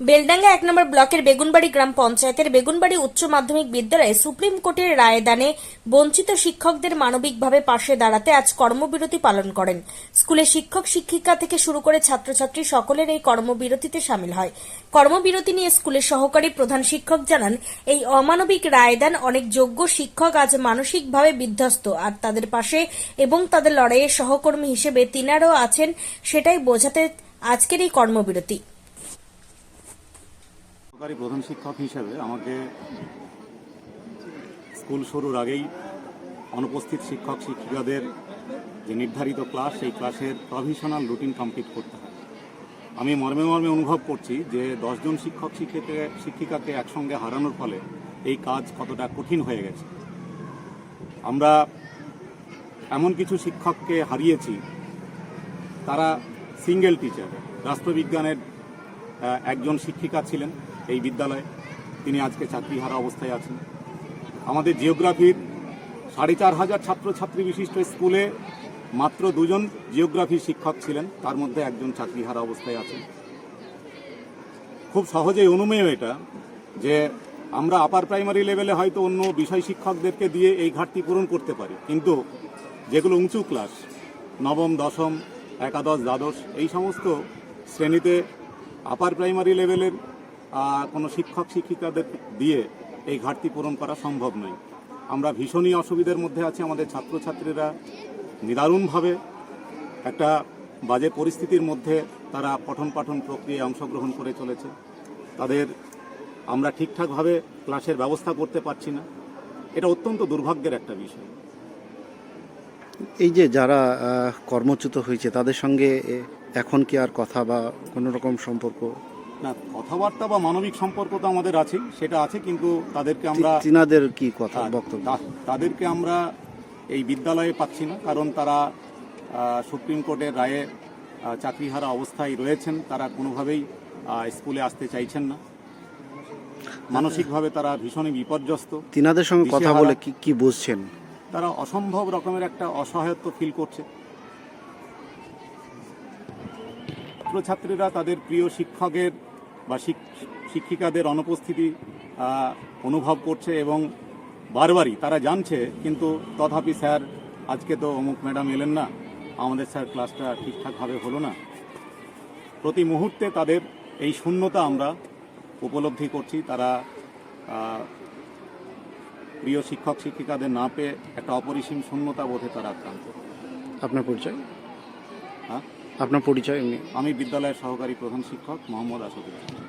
বেলডাঙ্গা এক নম্বর ব্লকের বেগুনবাড়ি গ্রাম পঞ্চায়েতের বেগুনবাড়ি উচ্চ মাধ্যমিক বিদ্যালয়ে সুপ্রিম কোর্টের রায়দানে বঞ্চিত শিক্ষকদের মানবিকভাবে পাশে দাঁড়াতে আজ কর্মবিরতি পালন করেন। স্কুলে শিক্ষক, শিক্ষিকা থেকে শুরু করে ছাত্রছাত্রী সকলের এই কর্মবিরতিতে সামিল হয়। কর্মবিরতি নিয়ে স্কুলের সহকারী প্রধান শিক্ষক জানান, এই অমানবিক রায়দান অনেক যোগ্য শিক্ষক আজ মানসিকভাবে বিধ্বস্ত, আর তাদের পাশে এবং তাদের লড়াইয়ের সহকর্মী হিসেবে তিনারও আছেন, সেটাই বোঝাতে আজকের এই কর্মবিরতি। সরকারি প্রধান শিক্ষক হিসেবে আমাকে স্কুল শুরুর আগেই অনুপস্থিত শিক্ষক শিক্ষিকাদের যে নির্ধারিত ক্লাস, সেই ক্লাসের প্রভিশনাল রুটিন কমপ্লিট করতে হয়। আমি মর্মে মর্মে অনুভব করছি যে দশজন শিক্ষক শিক্ষিকা শিক্ষিকাকে একসঙ্গে হারানোর ফলে এই কাজ কতটা কঠিন হয়ে গেছে। আমরা এমন কিছু শিক্ষককে হারিয়েছি, তারা সিঙ্গেল টিচার রাষ্ট্রবিজ্ঞানের একজন শিক্ষিকা ছিলেন। এই বিদ্যালয়ে। তিনি আজকে চাকরিহারা অবস্থায় আছেন। আমাদের জিওগ্রাফির সাড়ে চার হাজার ছাত্রছাত্রী বিশিষ্ট স্কুলে মাত্র দুজন জিওগ্রাফির শিক্ষক ছিলেন। তার মধ্যে একজন চাকরিহারা অবস্থায় আছেন। খুব সহজেই অনুমেয় এটা যে আমরা আপার প্রাইমারি লেভেলে হয়তো অন্য বিষয় শিক্ষকদেরকে দিয়ে এই ঘাটতি পূরণ করতে পারি। কিন্তু যেগুলো উঁচু ক্লাস নবম, দশম, একাদশ, দ্বাদশ, এই সমস্ত শ্রেণীতে আপার প্রাইমারি লেভেলের কোনো শিক্ষক, শিক্ষিকাদের দিয়ে এই ঘাটতি পূরণ করা সম্ভব নয়। আমরা ভীষণই অসুবিধার মধ্যে আছি। আমাদের ছাত্রছাত্রীরা নিদারুণভাবে একটা বাজে পরিস্থিতির মধ্যে তারা পঠন পাঠন প্রক্রিয়ায় অংশগ্রহণ করে চলেছে। তাদের আমরা ঠিকঠাকভাবে ক্লাসের ব্যবস্থা করতে পারছি না। এটা অত্যন্ত দুর্ভাগ্যের একটা বিষয়। এই যে যারা কর্মচ্যুত হয়েছে, তাদের সঙ্গে এখন কি আর কথা বা কোনো রকম সম্পর্ক? না কথাবার্তা বা মানবিক সম্পর্ক তো আমাদের আছে সেটা আছে কিন্তু তাদেরকে আমরা তিনাদের কি কথা বক্তব্য? তাদেরকে আমরা এই বিদ্যালয়ে পাচ্ছি না কারণ তারা সুপ্রিম কোর্টের রায়ে চাকরিহারা অবস্থায় রয়েছেন তারা কোনোভাবেই স্কুলে আসতে চাইছেন না। মানসিকভাবে তারা ভীষণই বিপর্যস্ত। তিনাদের সঙ্গে কথা বলে কি কি বুঝছেন? তারা অসম্ভব রকমের একটা অসহায়ত্ব ফিল করছে। ছাত্রছাত্রীরা তাদের প্রিয় শিক্ষকের বা শিক- শিক্ষিকাদের অনুপস্থিতি অনুভব করছে এবং বারবারই তারা জানছে কিন্তু তথাপি স্যার আজকে তো অমুক ম্যাডাম এলেন না আমাদের স্যার ক্লাসটা ঠিকঠাকভাবে হলো না। প্রতি মুহূর্তে তাদের এই শূন্যতা আমরা উপলব্ধি করছি তারা প্রিয় শিক্ষক শিক্ষিকাদের না পেয়ে একটা অপরিসীম শূন্যতা বোধে তারা আক্রান্ত। আপনার পরিচয়? হ্যাঁ? আপনার পরিচয় এমনি। আমি বিদ্যালয়ের সহকারী প্রধান শিক্ষক মোহাম্মদ আসাদুল্লাহ